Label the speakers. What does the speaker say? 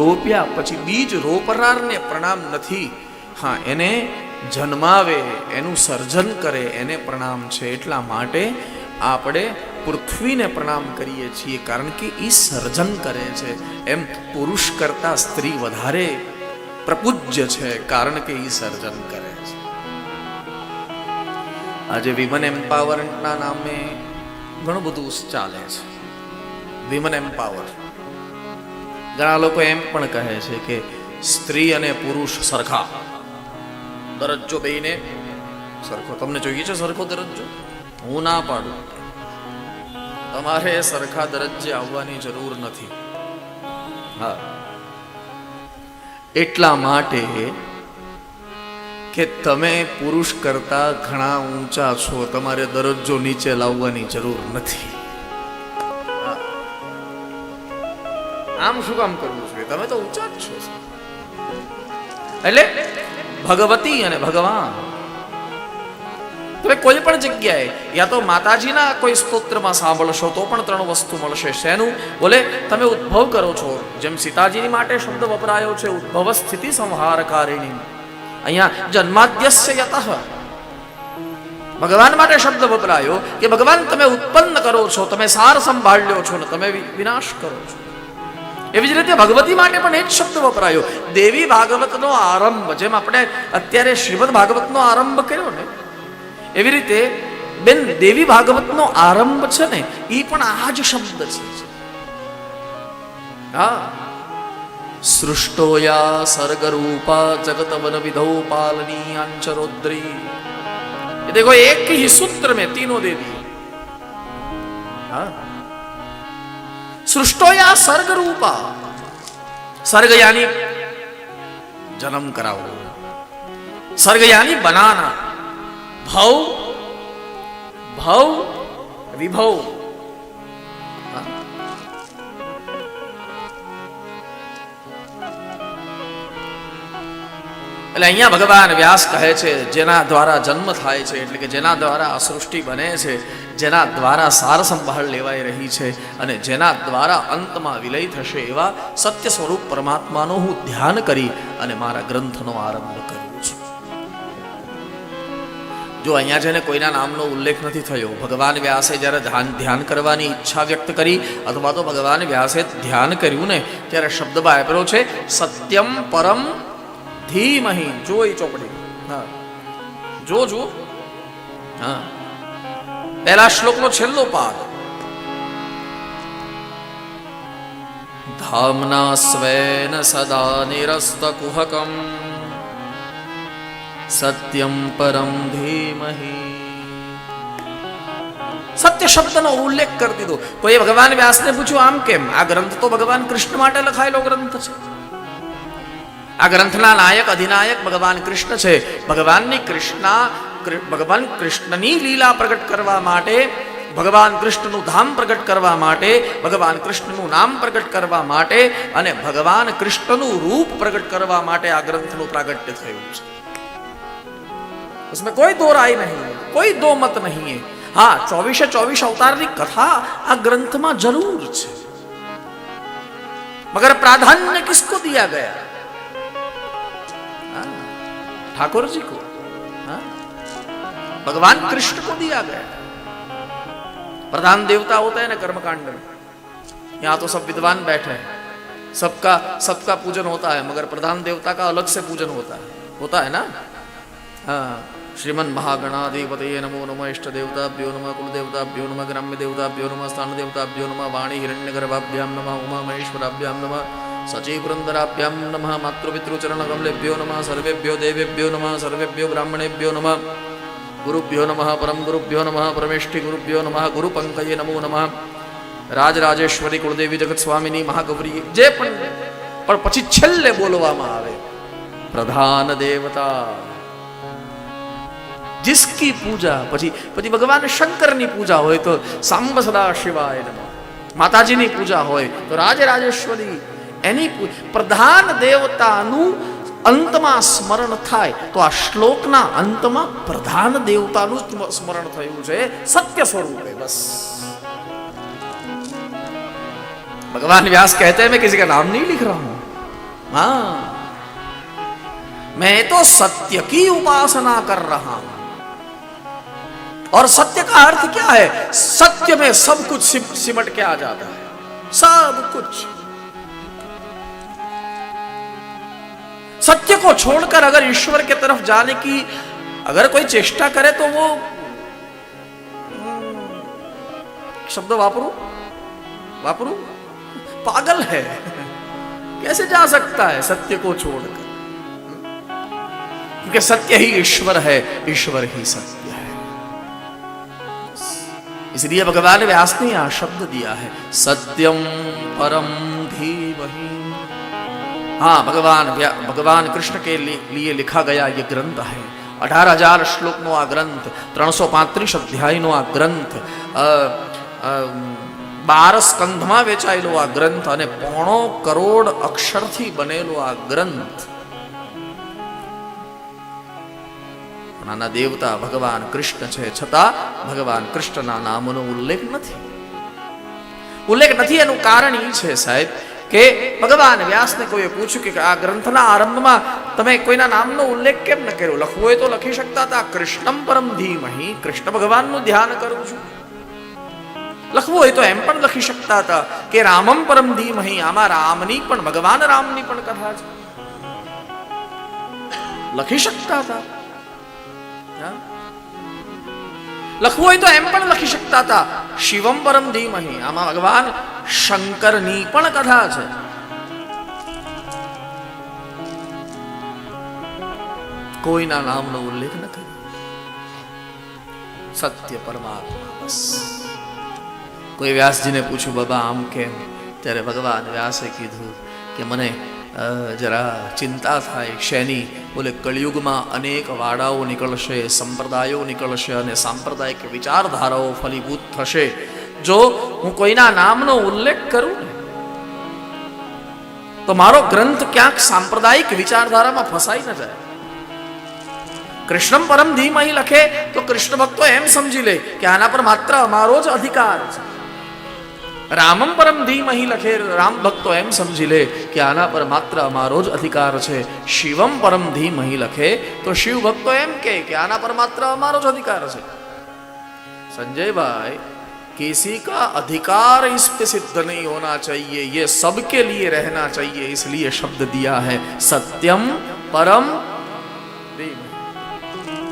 Speaker 1: રોપ્યા પછી બીજ રોપનારને પ્રણામ નથી હા એને જન્માવે એનું સર્જન કરે એને પ્રણામ છે એટલા માટે આપણે પૃથ્વીને પ્રણામ કરીએ છીએ કારણ કે એ સર્જન કરે છે એમ પુરુષ કરતાં સ્ત્રી વધારે પ્રપૂજ્ય છે કારણ કે એ સર્જન કરે છે આજે વિમન એમ્પાવરના નામે ઘણું બધું ચાલે છે વિમન એમ્પાવર ઘણા લોકો એમ પણ કહે છે કે સ્ત્રી અને પુરુષ સરખા દરજ્જો બેને સરખો તમને જોઈએ છે સરખો દરજ્જો હું ના પાડું તમારે સરખા દરજ્જે આવવાની જરૂર નથી હા એટલા માટે કે તમે પુરુષ કરતા ઘણા ઊંચા છો તમારે દરજ્જો નીચે લાવવાની જરૂર નથી આમ શું કામ કરવું જોઈએ તમે તો ઊંચા જ છો એટલે ભગવતી અને ભગવાન તમે કોઈ પણ જગ્યાએ યા તો માતાજીના કોઈ સ્તોત્રમાં સાંભળશો તો પણ ત્રણ વસ્તુ મળશે શેનું બોલે તમે ઉદ્ભવ કરો છો જેમ સીતાજીની માટે શબ્દ વપરાયો છે ઉદ્ભવ સ્થિતિ સંહારકારીણી અહીંયા જન્માદ્યસ્ય યતઃ ભગવાન માટે શબ્દ વપરાયો કે ભગવાન તમે ઉત્પન્ન કરો છો તમે સાર સંભાળ્યો છો ને તમે વિનાશ કરો છો એવી જ રીતે ભગવતી માટે પણ એ જ શબ્દ વપરાયો દેવી ભાગવતનો આરંભ જેમ આપણે અત્યારે શ્રીમદ ભાગવતનો આરંભ કર્યો ને એવી રીતે બેન દેવી ભાગવતનો આરંભ છે ને એ પણ આ જ શબ્દ છે હા સૃષ્ટોયા સર્ગરૂપા જગત વન વિધો પાલની આંચરોદ્રી એ દેખો એક ही सूत्र में तीनों देवी हाँ सृष्टो या सर्ग रूपा सर्ग यानी जन्म कराओ सर्ग यानी बनाना भव भव विभव એટલે અહીંયા ભગવાન વ્યાસ કહે છે જેના દ્વારા જન્મ થાય છે એટલે કે જેના દ્વારા આ સૃષ્ટિ બને છે જેના દ્વારા સાર સંભાળ લેવાઈ રહી છે અને જેના દ્વારા અંતમાં વિલય થશે એવા સત્ય સ્વરૂપ પરમાત્માનું હું ધ્યાન કરી અને મારા ગ્રંથનો આરંભ કરું છું જો અહીંયા જેને કોઈના નામનો ઉલ્લેખ નથી થયો ભગવાન વ્યાસે જ્યારે ધ્યાન ધ્યાન કરવાની ઈચ્છા વ્યક્ત કરી અથવા તો ભગવાન વ્યાસે ધ્યાન કર્યું ને ત્યારે શબ્દ વાપર્યો છે સત્યમ પરમ ધીમહી જોઈ ચોપડી હા જો જો હા પહેલા શ્લોકનો છેલ્લો પાદ धाम्ना स्वेन सदा निरस्तकुहकम् સત્યમ પરમ ધીમહી સત્ય શબ્દનો ઉલ્લેખ કરી દીધો તો એ ભગવાન વ્યાસને પૂછ્યું આમ કેમ આ ગ્રંથ તો ભગવાન કૃષ્ણ માટે લખાયેલો ગ્રંથ છે આ ગ્રંથલાયક અધિનાયક ભગવાન કૃષ્ણ છે ભગવાનની કૃષ્ણ ભગવાન કૃષ્ણની લીલા પ્રગટ કરવા માટે ભગવાન કૃષ્ણનું ધામ પ્રગટ કરવા માટે ભગવાન કૃષ્ણનું નામ પ્રગટ કરવા માટે અને ભગવાન કૃષ્ણનું રૂપ પ્રગટ કરવા માટે આ ગ્રંથનું પ્રાગટ્ય થયું છે इसमें कोई दो राय नहीं है कोई दो मत नहीं है हां 24 24 अवतारની કથા આ ગ્રંથમાં જરૂર છે مگر પ્રાધાન્ય किसको दिया गया ठाकुर जी को हा? भगवान कृष्ण को दिया गया प्रधान देवता होता है ना कर्मकांड में यहां तो सब विद्वान बैठे हैं सबका सबका पूजन होता है मगर प्रधान देवता का अलग से पूजन होता है होता है ना हाँ श्रीमन महागणाधिपत नमो नम इष्ट देवताभ्यो नम कुल देवताभ्यो नम ग्राम्य देवताभ्यो नम स्थान देवताभ्यो नम वाणी हिरण्य गर्भाभ्याम नम उमा महेश्वराभ्याम नम सचिव पुरंदराभ्या नम मातृपितृचरण कमलेभ्यो नम सर्वेभ्यो देवेभ्यो नम सर्वेभ्यो ब्राह्मणेभ्यो नम गुरुभ्यो नम परम गुरुभ्यो नम परमेष्ठिगुरुभ्यो नम गुरुपंक नमो नम राजेश्वरी कुलदेवी जगत्स्वामी महागौरी जे पर पची छे आवे प्रधान देवता जिसकी पूजा पची पची भगवान शंकर नी पूजा हो तो सांब शिवाय नमः माताजी नी पूजा हो तो राजे राजेश्वरी એની પ્રધાન દેવતાનું અંતમાં સ્મરણ થાય તો આ શ્લોકના અંતમાં પ્રધાન દેવતાનું જ સ્મરણ થયું છે સત્ય સ્વરૂપે બસ ભગવાન व्यास कहते हैं मैं किसी का नाम नहीं लिख रहा हूं हाँ मैं तो सत्य की उपासना कर रहा हूं और सत्य का अर्थ क्या है सत्य में सब कुछ सिमट के आ जाता है सब कुछ सत्य को छोड़कर अगर ईश्वर के तरफ जाने की अगर कोई चेष्टा करे तो वो हम्म, शब्द वापरू वापरू पागल है कैसे जा सकता है सत्य को छोड़कर क्योंकि सत्य ही ईश्वर है ईश्वर ही सत्य है इसलिए भगवान व्यास ने यह शब्द दिया है सत्यम परम धी वही हाँ भगवान भगवान कृष्ण के लिए लिखा गया ये ग्रंथ है અઢાર હજાર શ્લોકનો આ ગ્રંથ ત્રણસો પાંત્રીસ અધ્યાયનો આ ગ્રંથ બાર સ્કંધમાં વેચાયેલો આ ગ્રંથ અને પોણો કરોડ અક્ષરથી બનેલો આ ગ્રંથ નાના દેવતા ભગવાન કૃષ્ણ છે છતાં ભગવાન કૃષ્ણના નામનો ઉલ્લેખ નથી ઉલ્લેખ નથી એનું કારણ એ છે સાહેબ કે ભગવાન વ્યાસને કોઈ પૂછ્યું કે આ ગ્રંથના આરંભમાં તમે કોઈના નામનો ઉલ્લેખ કેમ ન કર્યો લખવો હોય તો લખી શકતા હતા કૃષ્ણમ પરમધીમહી કૃષ્ણ ભગવાનનો ધ્યાન કરું છું લખવો હોય તો એમ પણ લખી શકતા હતા કે રામમ પરમધીમહી આમાં રામની પણ ભગવાન રામની પણ કથા છે લખી શકતા હતા લખવો હોય તો એમ પણ લખી શકતા હતા શિવમ પરમધીમહી આમાં ભગવાન શંકરની પણ કથા છે કોઈના નામનો ઉલ્લેખ નથી સત્ય પરમાત્મા કોઈ વ્યાસજીને પૂછ્યું બાબા આમ કેમ ત્યારે ભગવાન વ્યાસે કીધું કે મને જરા ચિંતા થાય શેની બોલે કળિયુગમાં અનેક વાડાઓ નીકળશે સંપ્રદાયો નીકળશે અને સાંપ્રદાયિક વિચારધારાઓ ફલીભૂત થશે જો હું કોઈના નામનો ઉલ્લેખ કરું ને તો મારો ગ્રંથ ક્યાંક સાંપ્રદાયિક વિચારધારામાં ફસાઈ ન જાય કૃષ્ણમ પરમ ધીમ અહીં લખે તો કૃષ્ણ ભક્તો એમ સમજી લે કે આના પર માત્ર અમારો જ અધિકાર છે રામમ પરમ ધીમ અહીં લખે રામ ભક્તો એમ સમજી લે કે આના પર માત્ર અમારો જ અધિકાર છે શિવમ પરમ ધીમ અહીં લખે તો શિવ ભક્તો એમ કે આના પર માત્ર અમારો જ અધિકાર છે સંજયભાઈ किसी का अधिकार इस पे सिद्ध नहीं होना चाहिए ये सबके लिए रहना चाहिए इसलिए शब्द दिया है सत्यम परम